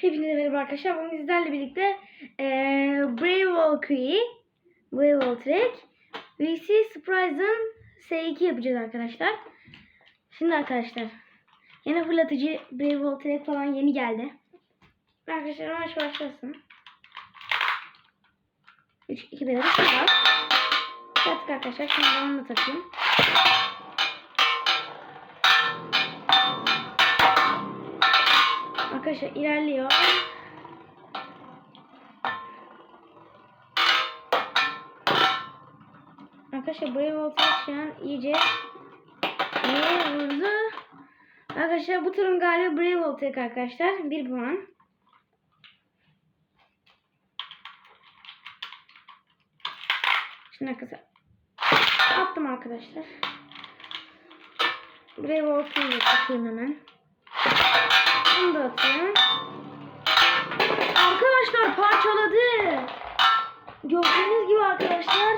Hepinize merhaba arkadaşlar. Bugün sizlerle birlikte eee Brave Valkyrie, Brave Valtrek, VC Surprise'ın S2 yapacağız arkadaşlar. Şimdi arkadaşlar, yeni fırlatıcı Brave Valtrek falan yeni geldi. Arkadaşlar maç başlasın. 3 2 1 var. Taktık arkadaşlar. Şimdi onu da takayım. Arkadaşlar ilerliyor. Arkadaşlar buraya voltaj şu an iyice neye vurdu? Arkadaşlar bu turun galiba Brave Voltek arkadaşlar. 1 puan. Şimdi arkadaşlar attım arkadaşlar. Brave de takayım hemen. Bunu da atayım. Arkadaşlar parçaladı. Gördüğünüz gibi arkadaşlar.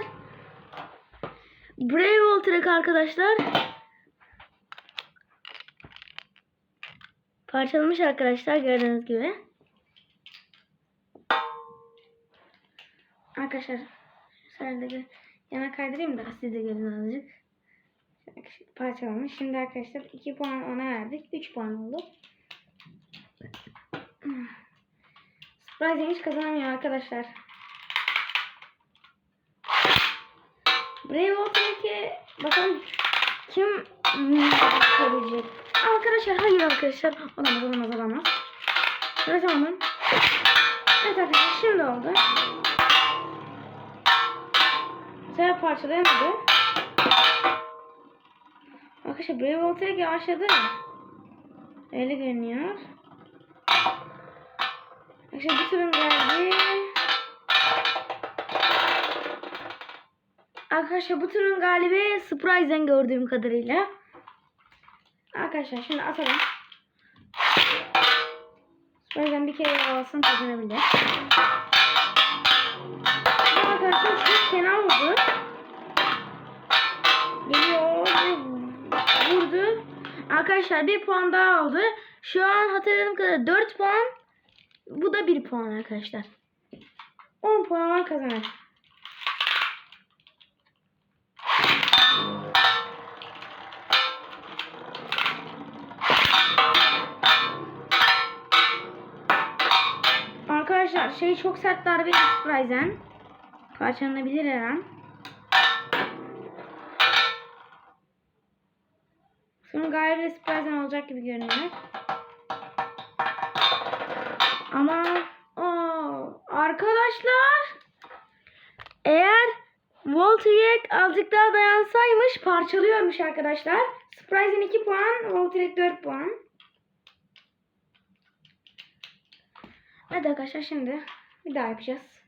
Brave Voltrek arkadaşlar. Parçalamış arkadaşlar gördüğünüz gibi. Arkadaşlar şöyle bir yana kaydırayım da siz de görün azıcık. Parçalamış. Şimdi arkadaşlar 2 puan ona verdik. 3 puan oldu. Surprise hiç kazanamıyor arkadaşlar. Brave Voltaic'e bakalım kim söyleyecek. Arkadaşlar hayır arkadaşlar. Olamaz olamaz olamaz. Ne zaman? Evet arkadaşlar şimdi oldu. Sefer parçalayamadı. Arkadaşlar Brave Voltaic yavaşladı. Öyle görünüyor. Arkadaşlar bir geldi. Arkadaşlar bu turun galibi Surprise'den gördüğüm kadarıyla. Arkadaşlar şimdi atalım. Surprise'den bir kere alsın kazanabilir. Arkadaşlar çok fena oldu. Geliyor vurdu. Arkadaşlar bir puan daha aldı. Şu an hatırladığım kadar 4 puan. Bu da 1 puan arkadaşlar. 10 puan var kazanır. Arkadaşlar şey çok sert darbe Ryzen. Parçalanabilir her an. Sonra galiba Ryzen olacak gibi görünüyor. Ama o arkadaşlar eğer Voltrek azıcık daha dayansaymış parçalıyormuş arkadaşlar. Surprise'in 2 puan, Voltrek 4 puan. Hadi arkadaşlar şimdi bir daha yapacağız.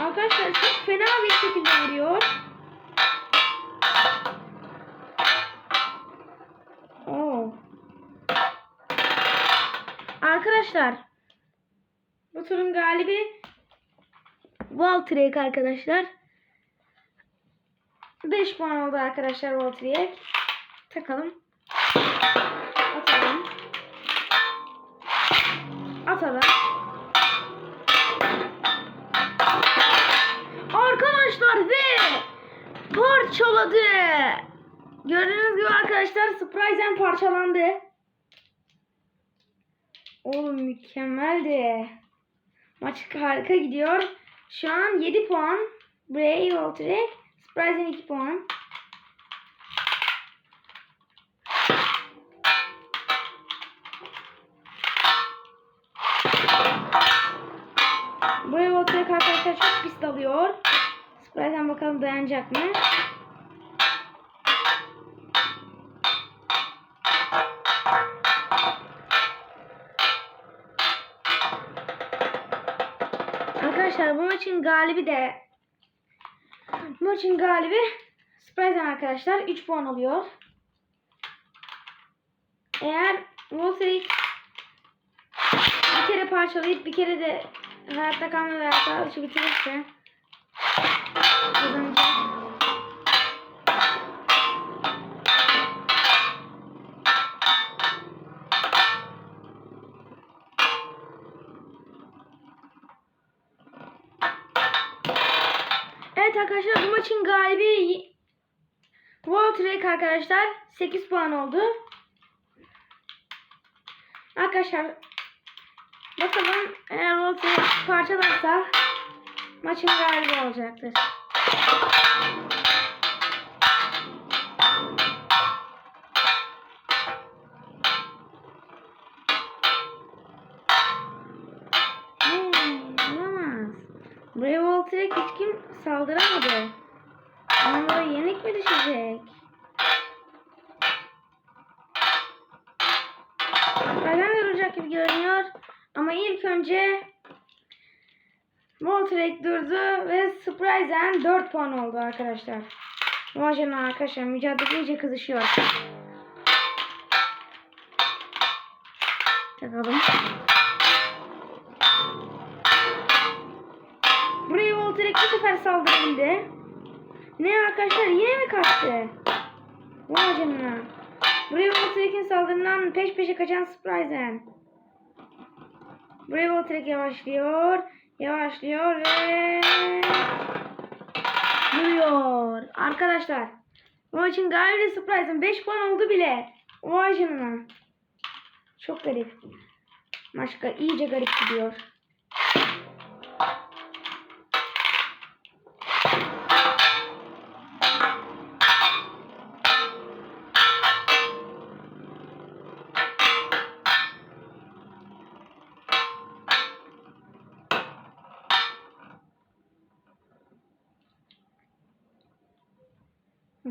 Arkadaşlar çok fena bir şekilde vuruyor. Oo. Arkadaşlar bu turun galibi Valtrek arkadaşlar. 5 puan oldu arkadaşlar Valtryek. Takalım. Atalım. Atalım. Arkadaşlar ve parçaladı. Gördüğünüz gibi arkadaşlar Surprise'en parçalandı. Oğlum mükemmeldi. Maç harika gidiyor. Şu an 7 puan. Bray Voltrek. Surprise'en 2 puan. Buraya Voltrek arkadaşlar çok pis dalıyor. Surprise'en bakalım dayanacak mı? Bu maçın galibi de maçın galibi Surprise'den arkadaşlar 3 puan alıyor. Eğer Voltaik bir kere parçalayıp bir kere de hayatta kalma ve hayatta alışı bitirirse kazanacak. Evet arkadaşlar bu maçın galibi Walter arkadaşlar 8 puan oldu. Arkadaşlar bakalım eğer Walter parçalarsa maçın galibi olacaktır. Buraya Walter'e hiç kim saldıramadı. Onlara yenik mi düşecek? Neden duracak gibi görünüyor. Ama ilk önce Voltrek durdu ve Surprise'den 4 puan oldu arkadaşlar. Vay canına arkadaşlar mücadele iyice kızışıyor. Takalım. Buraya Voltrek bu sefer saldırabildi. Ne arkadaşlar yine mi kaçtı? Vay canına. Buraya Voltrek'in saldırından peş peşe kaçan Surprise'en. Buraya Voltrek yavaşlıyor. Yavaşlıyor ve duruyor. Arkadaşlar bu maçın galibi Surprise'ın 5 puan oldu bile. Vay canına. Çok garip. Ga- iyice garip gidiyor.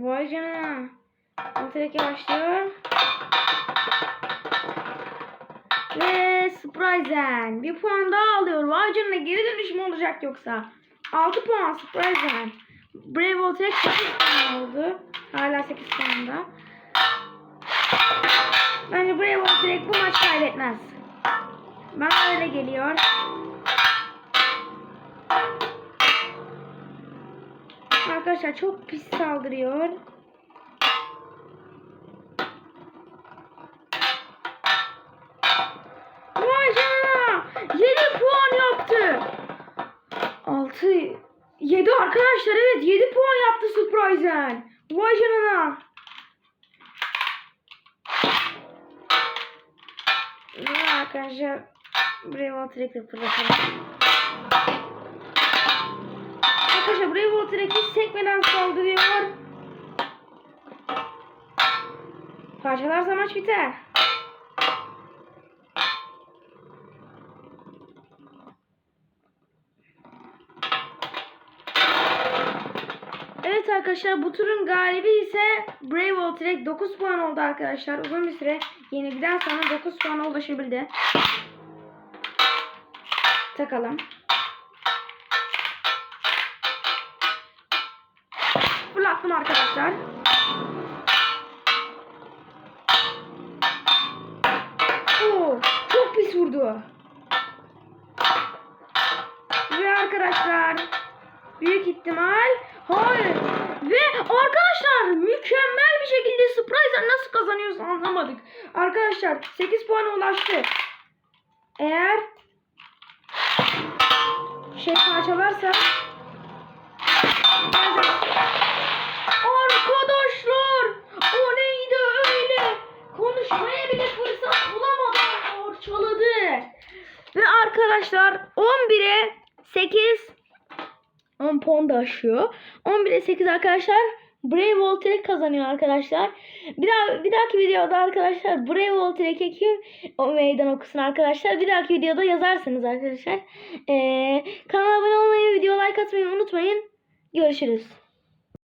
Vay canına. Voltrek yavaşlıyor. Ve Surprise'en bir puan daha alıyor. Vay canına geri dönüş mü olacak yoksa? 6 puan Surprise'en. Brave Voltrek 8 puan oldu. Hala 8 puanda. Bence Brave Voltrek bu maç kaybetmez. Bana öyle geliyor. Arkadaşlar çok pis saldırıyor. Vay canına. 7 puan yaptı. 6 7 arkadaşlar evet 7 puan yaptı Surprise'en. Vay canına. Arkadaşlar Bravo Track'le fırlatalım. Arkadaşlar Track hiç sekmeden saldırıyor. Parçalarsa maç biter. Evet arkadaşlar bu turun galibi ise Brave Trek 9 puan oldu arkadaşlar. Uzun bir süre yenilgiden sonra 9 puana ulaşabildi. Takalım. Fırlattım arkadaşlar. Oo, çok pis vurdu. Ve arkadaşlar büyük ihtimal hayır. Ve arkadaşlar mükemmel bir şekilde Surprise'den nasıl kazanıyorsa anlamadık. Arkadaşlar 8 puana ulaştı. Eğer şey parçalarsa Arkadaşlar o neydi öyle? Konuşmaya bile fırsat bulamadan orçaladı. Ve arkadaşlar 11'e 8 10 puan da aşıyor. 11'e 8 arkadaşlar Brave Voltrek kazanıyor arkadaşlar. Bir daha bir dahaki videoda arkadaşlar Brave Voltrek'e kim o meydan okusun arkadaşlar. Bir dahaki videoda yazarsınız arkadaşlar. Ee, kanala abone olmayı, video like atmayı unutmayın. Görüşürüz.